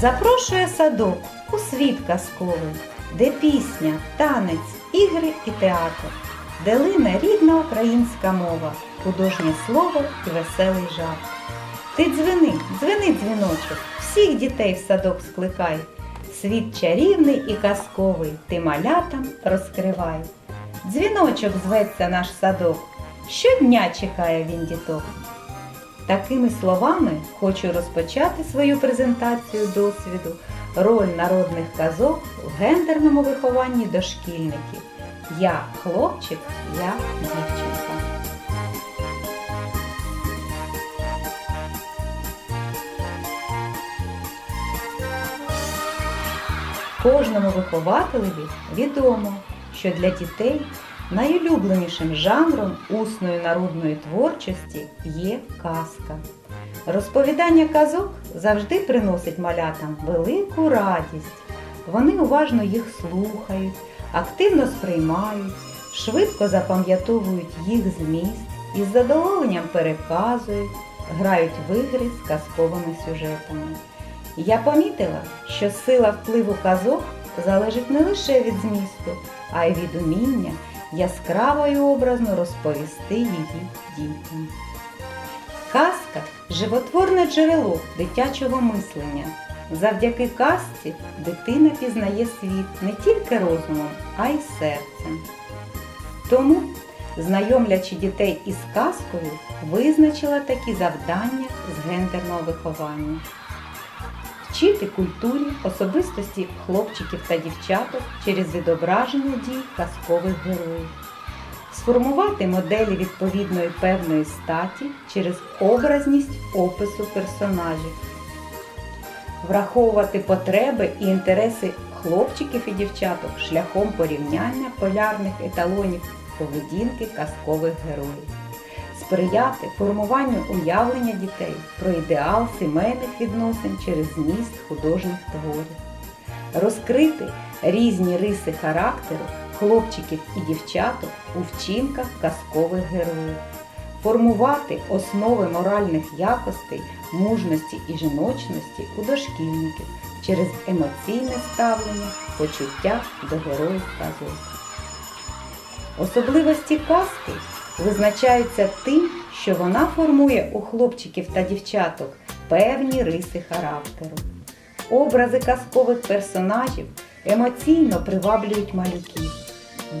Запрошує садок у світ казковий, де пісня, танець, ігри і театр, де лине рідна українська мова, художнє слово і веселий жарт. Ти дзвени, дзвени дзвіночок, всіх дітей в садок скликай. Світ чарівний і казковий, ти малятам розкривай. Дзвіночок зветься наш садок, щодня чекає він діток. Такими словами хочу розпочати свою презентацію досвіду роль народних казок в гендерному вихованні дошкільників. Я хлопчик, я дівчинка. Кожному вихователеві відомо, що для дітей найулюбленішим жанром усної народної творчості є казка. Розповідання казок завжди приносить малятам велику радість. Вони уважно їх слухають, активно сприймають, швидко запам'ятовують їх зміст і з задоволенням переказують, грають в ігри з казковими сюжетами. Я помітила, що сила впливу казок залежить не лише від змісту, а й від уміння яскраво і образно розповісти її дітям. Казка животворне джерело дитячого мислення. Завдяки казці дитина пізнає світ не тільки розумом, а й серцем. Тому, знайомлячи дітей із казкою, визначила такі завдання з гендерного виховання вчити культурі особистості хлопчиків та дівчаток через відображення дій казкових героїв, сформувати моделі відповідної певної статі через образність опису персонажів, враховувати потреби і інтереси хлопчиків і дівчаток шляхом порівняння полярних еталонів поведінки казкових героїв сприяти формуванню уявлення дітей про ідеал сімейних відносин через зміст художніх творів, розкрити різні риси характеру хлопчиків і дівчаток у вчинках казкових героїв, формувати основи моральних якостей, мужності і жіночності у дошкільників через емоційне ставлення, почуття до героїв казок. Особливості казки визначаються тим, що вона формує у хлопчиків та дівчаток певні риси характеру. Образи казкових персонажів емоційно приваблюють малюків.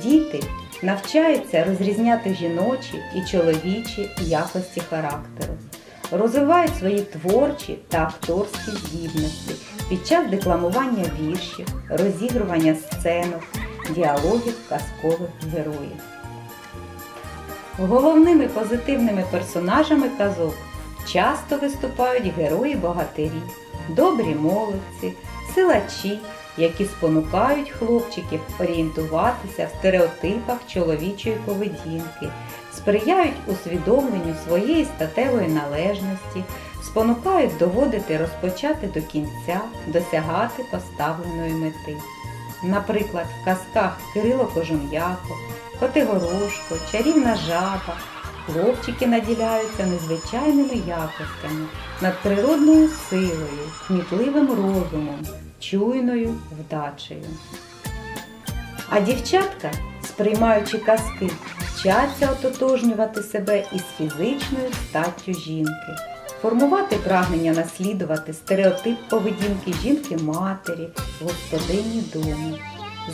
Діти навчаються розрізняти жіночі і чоловічі якості характеру, розвивають свої творчі та акторські здібності під час декламування віршів, розігрування сценок, діалогів казкових героїв. Головними позитивними персонажами казок часто виступають герої-богатирі, добрі молодці, силачі, які спонукають хлопчиків орієнтуватися в стереотипах чоловічої поведінки, сприяють усвідомленню своєї статевої належності, спонукають доводити розпочати до кінця, досягати поставленої мети. Наприклад, в казках Кирило Кожум'яко, Котигорошко, чарівна жаба. Хлопчики наділяються незвичайними якостями, надприродною силою, кмітливим розумом, чуйною вдачею. А дівчатка, сприймаючи казки, вчаться ототожнювати себе із фізичною статтю жінки, формувати прагнення наслідувати стереотип поведінки жінки-матері, господині дому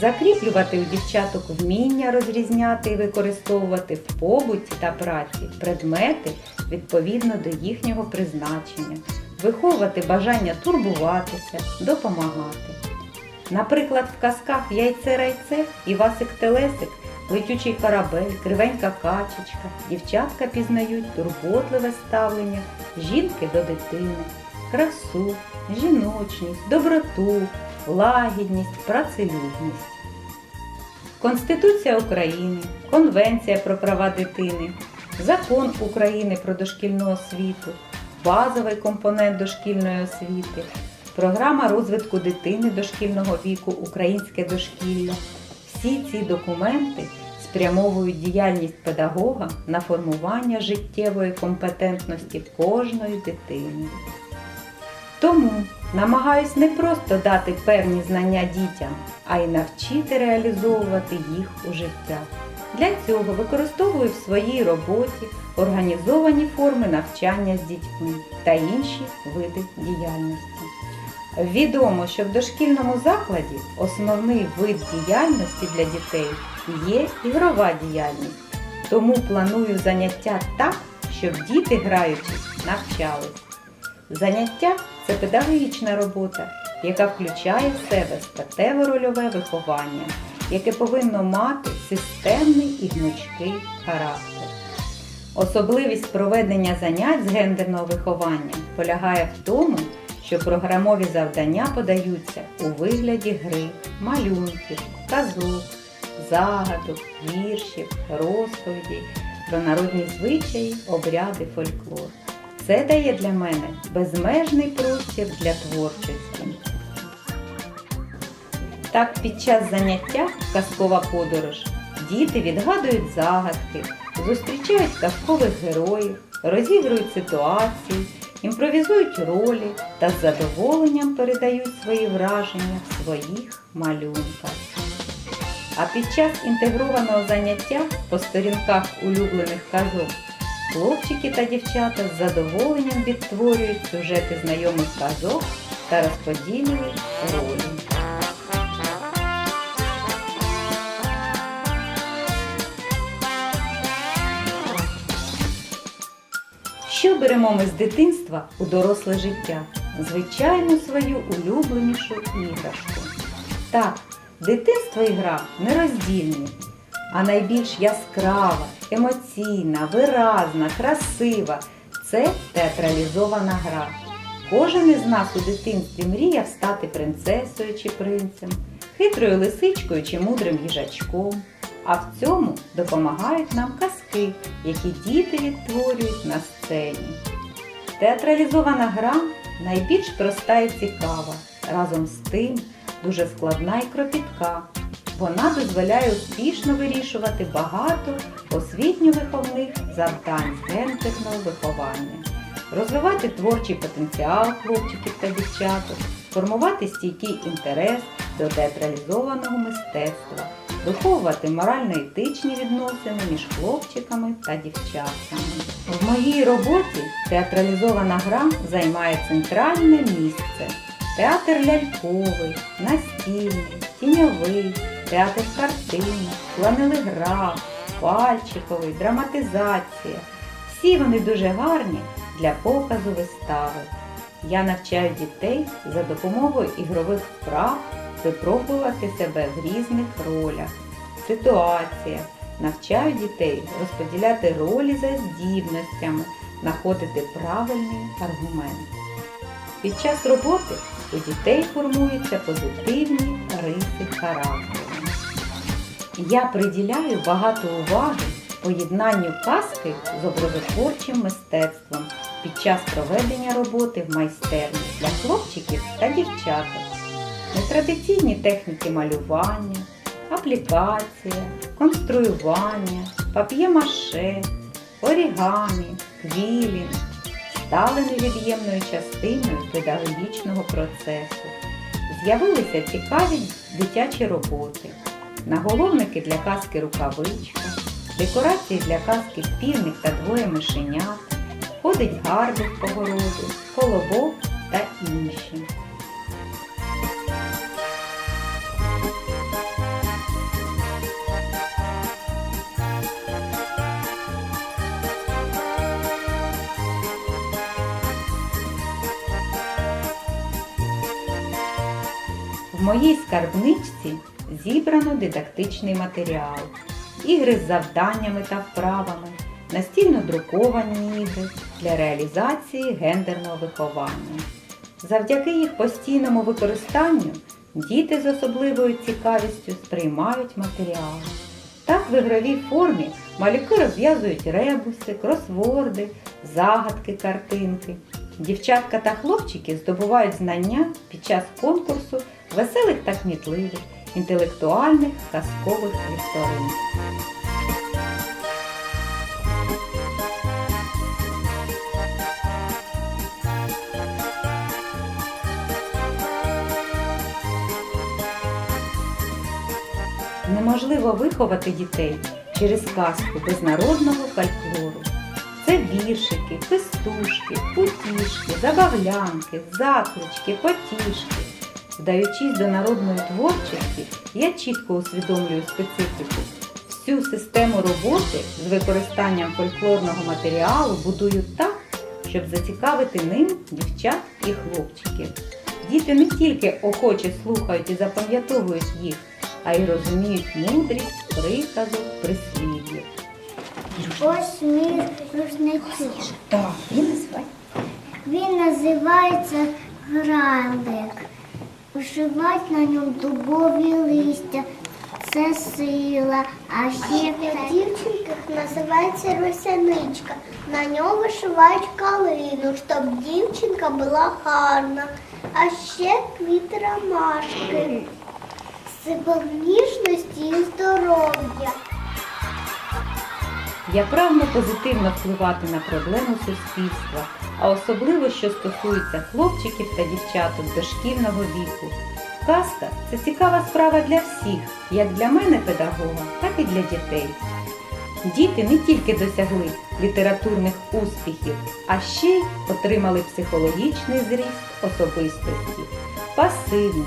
закріплювати у дівчаток вміння розрізняти і використовувати в побуті та праці предмети відповідно до їхнього призначення, виховувати бажання турбуватися, допомагати. Наприклад, в казках Яйце райце і Васик Телесик, летючий корабель, кривенька качечка, дівчатка пізнають турботливе ставлення жінки до дитини, красу, жіночність, доброту, лагідність, працелюбність. Конституція України, Конвенція про права дитини, Закон України про дошкільну освіту, базовий компонент дошкільної освіти, програма розвитку дитини дошкільного віку Українське дошкілля. Всі ці документи спрямовують діяльність педагога на формування життєвої компетентності кожної дитини. Тому намагаюсь не просто дати певні знання дітям, а й навчити реалізовувати їх у життя. Для цього використовую в своїй роботі організовані форми навчання з дітьми та інші види діяльності. Відомо, що в дошкільному закладі основний вид діяльності для дітей є ігрова діяльність. Тому планую заняття так, щоб діти, граючись, навчались. Заняття це педагогічна робота, яка включає в себе статево-рольове виховання, яке повинно мати системний і гнучкий характер. Особливість проведення занять з гендерного виховання полягає в тому, що програмові завдання подаються у вигляді гри, малюнків, казок, загадок, віршів, розповідей про народні звичаї, обряди, фольклор. Це дає для мене безмежний простір для творчості. Так, під час заняття казкова подорож діти відгадують загадки, зустрічають казкових героїв, розігрують ситуації, імпровізують ролі та з задоволенням передають свої враження в своїх малюнках. А під час інтегрованого заняття по сторінках улюблених казок хлопчики та дівчата з задоволенням відтворюють сюжети знайомих казок та розподілюють ролі. Що беремо ми з дитинства у доросле життя? Звичайно, свою улюбленішу іграшку. Так, дитинство і гра нероздільні, а найбільш яскрава, емоційна, виразна, красива це театралізована гра. Кожен із нас у дитинстві мріяв стати принцесою чи принцем, хитрою лисичкою чи мудрим їжачком. А в цьому допомагають нам казки, які діти відтворюють на сцені. Театралізована гра найбільш проста і цікава, разом з тим дуже складна і кропітка. Вона дозволяє успішно вирішувати багато освітньо-виховних завдань гендерного виховання, розвивати творчий потенціал хлопчиків та дівчаток, формувати стійкий інтерес до театралізованого мистецтва, виховувати морально-етичні відносини між хлопчиками та дівчатками. В моїй роботі театралізована гра займає центральне місце. Театр ляльковий, настільний, тіньовий, театр картини, планелеграф, пальчиковий, драматизація. Всі вони дуже гарні для показу вистави. Я навчаю дітей за допомогою ігрових вправ випробувати себе в різних ролях, ситуаціях, навчаю дітей розподіляти ролі за здібностями, знаходити правильний аргумент. Під час роботи у дітей формуються позитивні риси характеру. Я приділяю багато уваги поєднанню казки з образотворчим мистецтвом під час проведення роботи в майстерні для хлопчиків та дівчаток. Нетрадиційні техніки малювання, аплікація, конструювання, пап'є-маше, орігамі, квілінг стали невід'ємною частиною педагогічного процесу. З'явилися цікаві дитячі роботи, наголовники для казки рукавичка, декорації для казки півник та двоє мишенят, ходить гарбик по городу, колобок та інші. В моїй скарбничці зібрано дидактичний матеріал, ігри з завданнями та вправами, настільно друковані ігри для реалізації гендерного виховання. Завдяки їх постійному використанню діти з особливою цікавістю сприймають матеріал. Так в ігровій формі малюки розв'язують ребуси, кросворди, загадки, картинки. Дівчатка та хлопчики здобувають знання під час конкурсу веселих та кмітливих, інтелектуальних казкових вікторин. Неможливо виховати дітей через казку безнародного фольклору. Це віршики, пестушки, путішки, забавлянки, заклички, потішки, Вдаючись до народної творчості, я чітко усвідомлюю специфіку. Всю систему роботи з використанням фольклорного матеріалу будую так, щоб зацікавити ним дівчат і хлопчиків. Діти не тільки охоче слухають і запам'ятовують їх, а й розуміють мудрість приказок, прислів'їв. Ось мій рушничок. Так, і називай. Він називається гралик. Вишивать на ньому дубові листя. Це сила. А ще в дівчинках називається росяничка. На ньому вишивають калину, щоб дівчинка була гарна. А ще квіти ромашки. Символ ніжності і здоров'я. Я прагну позитивно впливати на проблему суспільства, а особливо, що стосується хлопчиків та дівчаток дошкільного віку. Казка це цікава справа для всіх, як для мене, педагога, так і для дітей. Діти не тільки досягли літературних успіхів, а ще й отримали психологічний зріст особистості. Пасивні,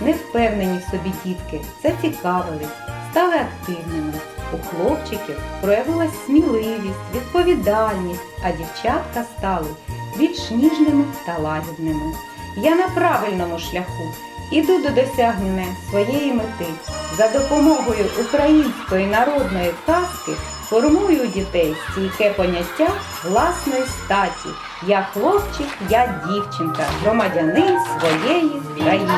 невпевнені в собі дітки зацікавились, стали активними. У хлопчиків проявилась сміливість, відповідальність, а дівчатка стали більш ніжними та лагідними. Я на правильному шляху іду до досягнення своєї мети. За допомогою української народної казки формую дітей стійке поняття власної статі. Я хлопчик, я дівчинка, громадянин своєї країни.